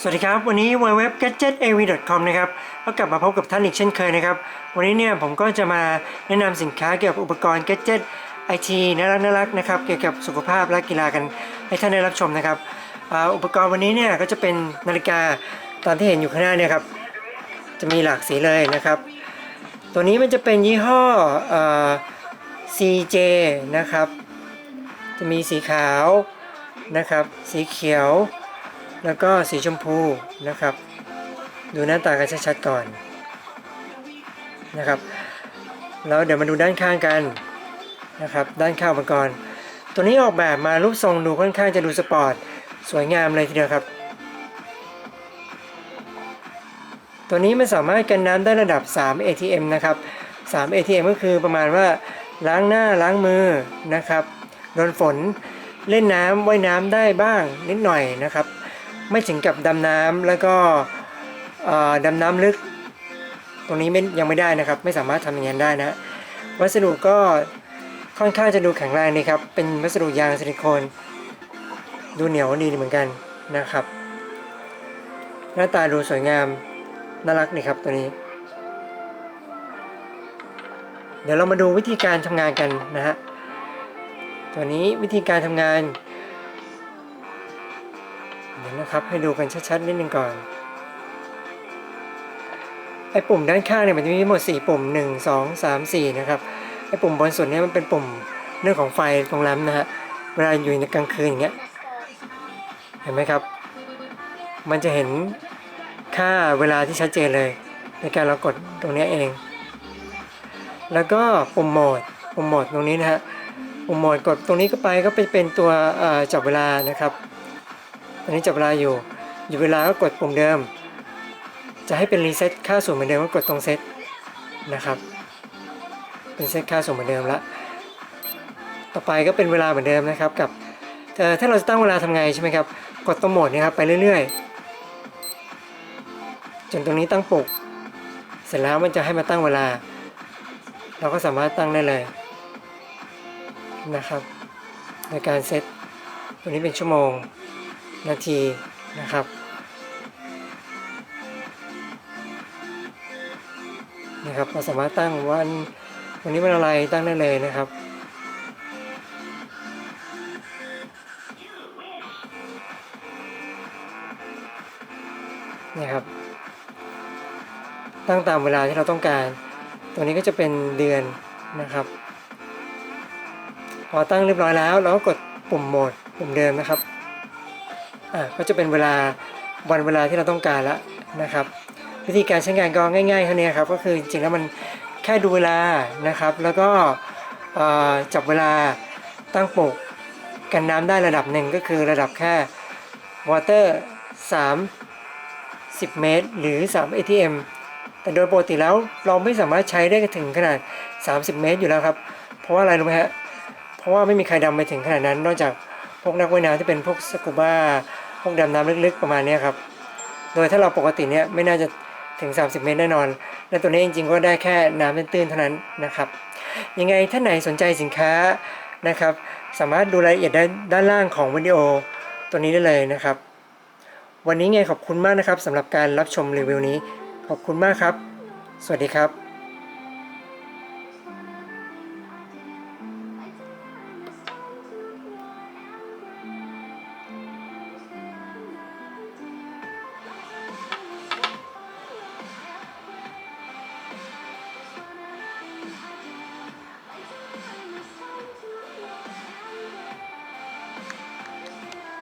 สวัสดีครับ วันนี้ w w w g a d g e t a v c o m นะครับก็กลับมาพบกับท่านอีกเช่นเคยนะครับ วันนี้เนี่ยผมก็จะมาแนะนำสินค้าเกี่ยวกับอุปกรณ์ gadget IT น่ารักน่ารักนะครับเกี่ยวกับสุขภาพและกีฬากันให้ท่านได้รับชมนะครับอุปกรณ์วันนี้เนี่ยก็จะเป็นนาฬิกาตามที่เห็นอยู่ข้างหน้าเนี่ยครับจะมีหลากสีเลยนะครับ ตัวนี้มันจะเป็นยี่ห้ออ CJ นะครับ จะมีสีขาวนะครับ สีเขียว แล้วก็สีชมพูนะครับ ดูหน้าตากันชัดๆก่อนนะครับ แล้วเดี๋ยวมาดูด้านข้างกันนะครับ ด้านข้างอุปกรณ์ ตัวนี้ออกแบบมารูปทรงดูค่อนข้างจะดูสปอร์ตสวยงามเลยทีเดียวครับ ตัวนี้มันสามารถกันน้ำได้ระดับ 3 ATM นะครับ 3 ATM ก็คือประมาณว่าล้างหน้าล้างมือนะครับโดนฝนเล่นน้ำว่ายน้ำได้บ้างนิดหน่อยนะครับ ไม่ถึงกับดำน้ำแล้วก็ดำน้ำลึก ตรงนี้ไม่ยังไม่ได้นะครับ ไม่สามารถทำอย่างนั้นได้นะ วัสดุก็ค่อนข้างจะดูแข็งแรงนะครับ เป็นวัสดุยางซิลิโคน ดูเหนียวดีเหมือนกันนะครับ หน้าตาดูสวยงาม น่ารักนี่ครับตัวนี้ เดี๋ยวเรามาดูวิธีการทำงานกันนะฮะตัวนี้วิธีการทำงาน เดี๋ยวนะครับให้ดูกันชัดๆนิดนึงก่อน ไอ้ปุ่มด้านข้างเนี่ยมันจะมีทั้งหมด 4 ปุ่ม 1 2 3 4 นะครับ ไอ้ปุ่มบนสุดเนี่ยมันเป็นปุ่มเรื่องของไฟตรงแรมนะฮะ เวลาอยู่ในกลางคืนอย่างเงี้ย เห็นไหมครับ มันจะเห็นค่าเวลาที่ชัดเจนเลย ในการเรากดตรงนี้เอง แล้วก็ปุ่มโหมด ปุ่มโหมดตรงนี้นะฮะ ปุ่มโหมดกดตรงนี้ก็ไปก็ไปเป็นตัวจับเวลานะครับ อนนี้จับเวลาอยู่ อยู่เวลาก็กดปุ่มเดิม จะให้เป็นรีเซ็ตค่าสูงเหมือนเดิมก็กดตรงเซ็ตนะครับ เป็นเซ็ตค่าสูงเหมือนเดิมละ ต่อไปก็เป็นเวลาเหมือนเดิมนะครับกับเอ่ถ้าเราจะตั้งเวลาทำไงใช่ไหมครับ กดตรงโหมดนี้ครับไปเรื่อยๆ จนตรงนี้ตั้งปลุก เสร็จแล้วมันจะให้มาตั้งเวลา เราก็สามารถตั้งได้เลยนะครับ ในการเซตตัวนี้เป็นชั่วโมง นาทีนะครับ นะครับเราสามารถตั้งวันวันนี้วันอะไรตั้งได้เลยนะครับนี่ครับ ตั้งตามเวลาที่เราต้องการ ตัวนี้ก็จะเป็นเดือนนะครับ พอตั้งเรียบร้อยแล้ว เราก็กดปุ่มโหมดปุ่มเดิมนะครับ อะก็จะเป็นเวลาวันเวลาที่เราต้องการแล้วนะครับ วิธีการใช้งานก็ง่ายๆเท่านี้ครับ ก็คือจริงๆแล้วมันแค่ดูเวลานะครับ แล้วก็จับเวลาตั้งปลุกกันน้ำได้ระดับหนึ่งก็คือระดับแค่ water 3 10 เมตร หรือ 3 ATM แต่โดยปกติแล้วเราไม่สามารถใช้ได้ถึงขนาด 30 เมตรอยู่แล้วครับ เพราะว่าอะไรรู้ไหมฮะ เพราะว่าไม่มีใครดำไปถึงขนาดนั้นนอกจาก พวกนักว่ายน้ำที่เป็นพวกสกูบ้าพวกดำน้ำลึกๆประมาณนี้ครับ โดยถ้าเราปกติเนี้ยไม่น่าจะถึง 30 เมตรแน่นอน และตัวนี้จริงๆก็ได้แค่น้ำตื้นๆเท่านั้นนะครับ ยังไงท่านไหนสนใจสินค้านะครับ สามารถดูรายละเอียดได้ด้านล่างของวิดีโอตัวนี้ได้เลยนะครับ วันนี้ไงขอบคุณมากนะครับสำหรับการรับชมรีวิวนี้ ขอบคุณมากครับ สวัสดีครับ